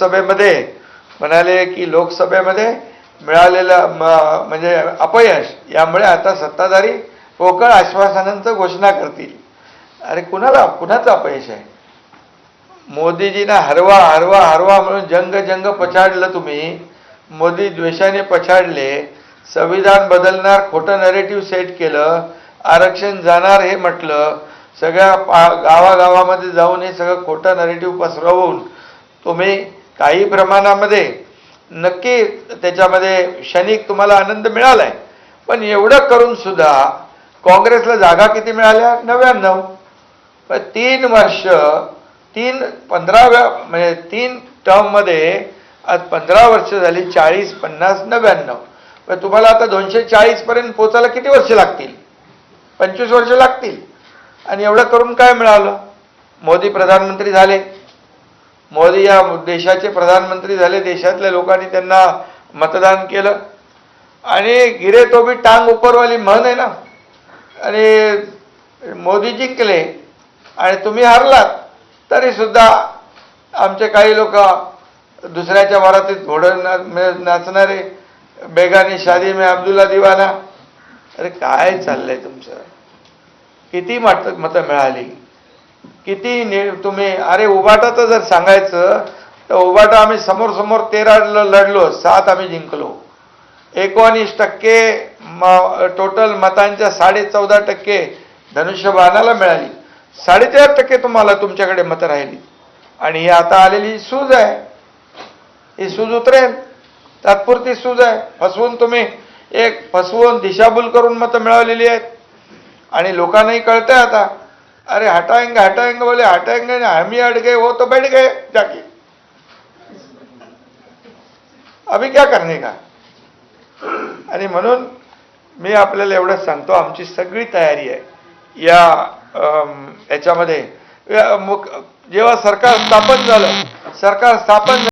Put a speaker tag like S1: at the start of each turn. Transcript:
S1: लोकसभेमध्ये म्हणाले की लोकसभेमध्ये मिळालेलं म- म्हणजे अपयश यामुळे आता सत्ताधारी पोकळ आश्वासनांचं घोषणा करतील. अरे कुणाला कुणाचं अपयश आहे? मोदीजींना हरवा हरवा हरवा म्हणून जंग जंग पछाडलं तुम्ही. मोदी द्वेषाने पछाडले. संविधान बदलणार खोटं नरेटिव्ह सेट केलं. आरक्षण जाणार हे म्हटलं. सगळ्या पा- गावागावामध्ये जाऊन हे सगळं खोटं नरेटिव्ह पसरवून तुम्ही काही प्रमाणामध्ये नक्की त्याच्यामध्ये क्षणिक तुम्हाला आनंद मिळालाय. पण एवढं करून सुद्धा काँग्रेसला जागा किती मिळाल्या? नव्याण्णव. पण तीन वर्ष तीन पंधराव्या म्हणजे तीन टर्ममध्ये आज पंधरा वर्ष झाली चाळीस पन्नास नव्याण्णव. पण तुम्हाला आता दोनशे चाळीसपर्यंत पोचायला किती वर्ष लागतील? पंचवीस वर्ष लागतील. आणि एवढं करून काय मिळालं? मोदी प्रधानमंत्री झाले. मोदी या देशाचे प्रधानमंत्री झाले देशातल्या लोकांनी त्यांना मतदान केलं. आणि गिरे तो बी टांग उपरवाली म्हण आहे ना. आणि मोदी जिंकले आणि तुम्ही हारलात तरी सुद्धा आमचे काही लोक दुसऱ्याच्या वरातीत घोडं नाचणारे बेगाने शादी में अब्दुल्ला दिवाना. अरे काय चाललंय तुमचं? किती मत मतं मिळाली? किती नि- तुम्ही अरे उबाटाचं जर सांगायचं तर उबाटा आम्ही समोर समोर तेरा लढलो सात आम्ही जिंकलो. एकोणीस टक्के म- टोटल मतांच्या साडे चौदा टक्के धनुष्यबाणाला मिळाली. साडेचार टक्के तुम्हाला तुमच्याकडे मतं राहिली. आणि ही आता आलेली सूज आहे. ही सूज उतरेल. तात्पुरती सूज आहे. फसवून तुम्ही एक फसवून दिशाभूल करून मतं मिळवलेली आहेत. आणि लोकांनाही कळतंय आता. अरे हटाएंगे हटाएंगे बोले हटाएंगे ना हम ही हट गए वो तो बैठ गए जाके। अभी क्या करने का? आणि म्हणून मी आपल्याला एवढंच सांगतो आमची सगळी तयारी आहे. या याच्यामध्ये जेव्हा सरकार स्थापन झालं सरकार स्थापन